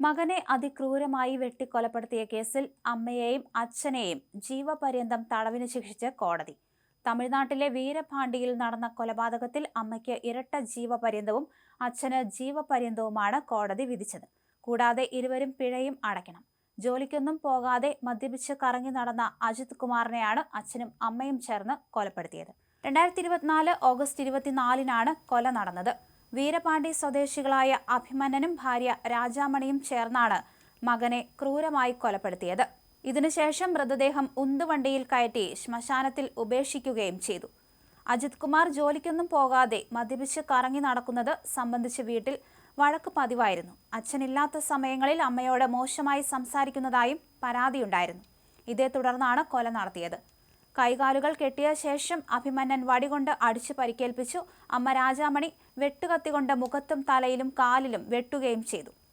മകനെ അതിക്രൂരമായി വെട്ടിക്കൊലപ്പെടുത്തിയ കേസിൽ അമ്മയെയും അച്ഛനെയും ജീവപര്യന്തം തടവിന് ശിക്ഷിച്ച് കോടതി. തമിഴ്നാട്ടിലെ വീരപാണ്ടിയിൽ നടന്ന കൊലപാതകത്തിൽ അമ്മയ്ക്ക് ഇരട്ട ജീവപര്യന്തവും അച്ഛന് ജീവപര്യന്തവുമാണ് കോടതി വിധിച്ചത്. കൂടാതെ ഇരുവരും പിഴയും അടയ്ക്കണം. ജോലിക്കൊന്നും പോകാതെ മദ്യപിച്ച് കറങ്ങി നടന്ന അജിത് കുമാറിനെയാണ് അച്ഛനും അമ്മയും ചേർന്ന് കൊലപ്പെടുത്തിയത്. രണ്ടായിരത്തി ഇരുപത്തിനാല് ഓഗസ്റ്റ് ഇരുപത്തിനാലിനാണ് കൊല നടന്നത്. വീരപാണ്ടി സ്വദേശികളായ അഭിമന്യനും ഭാര്യ രാജാമണിയും ചേർന്നാണ് മകനെ ക്രൂരമായി കൊലപ്പെടുത്തിയത്. ഇതിനുശേഷം മൃതദേഹം ഉന്തുവണ്ടിയിൽ കയറ്റി ശ്മശാനത്തിൽ ഉപേക്ഷിക്കുകയും ചെയ്തു. അജിത് കുമാർ ജോലിക്കൊന്നും പോകാതെ മദ്യപിച്ച് കറങ്ങി നടക്കുന്നത് സംബന്ധിച്ച് വീട്ടിൽ വഴക്ക് പതിവായിരുന്നു. അച്ഛനില്ലാത്ത സമയങ്ങളിൽ അമ്മയോട് മോശമായി സംസാരിക്കുന്നതായും പരാതിയുണ്ടായിരുന്നു. ഇതേ തുടർന്നാണ് കൊല നടത്തിയത്. കൈകാലുകൾ കെട്ടിയ ശേഷം അഭിമന്യൻ വടികൊണ്ട് അടിച്ചു പരിക്കേൽപ്പിച്ചു. അമ്മ രാജാമണി വെട്ടുകത്തികൊണ്ട് മുഖത്തും തലയിലും കാലിലും വെട്ടുകയും ചെയ്തു.